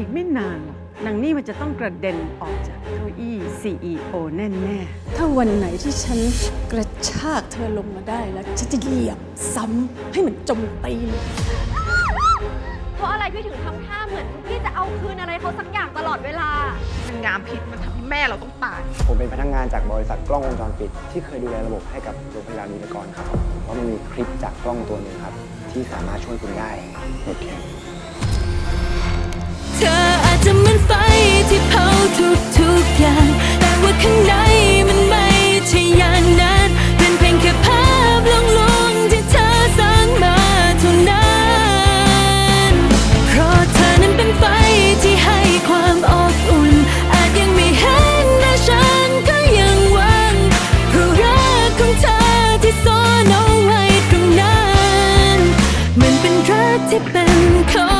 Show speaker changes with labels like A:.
A: อีกไม่นานหรอกนางนี่มันจะต้องกระเด็นออกจากเก้าอี้ CEO แน่ๆ
B: ถ้าวันไหนที่ฉันกระชากเธอลงมาได้แล้ว ฉันจะเหยียบซ้ำให้มันจมตีน
C: เพราะอะไรพี่ถึงทำท่าเหมือนพี่จะเอาคืนอะไรเขาสักอย่างตลอดเวลา
D: เป็นงามพิษมันทำให้แม่เราต้องตาย
E: ผมเป็นพนักงานจากบริษัทกล้องวงจรปิด ที่เคยดูแลระบบให้กับโรงพยาบาลวีรกรครับเพราะมันมีคลิปจากกล้องตัวหนึ่งครับ ที่สามารถช่วยคุณได้โอเค
F: รักที่เป็นเขา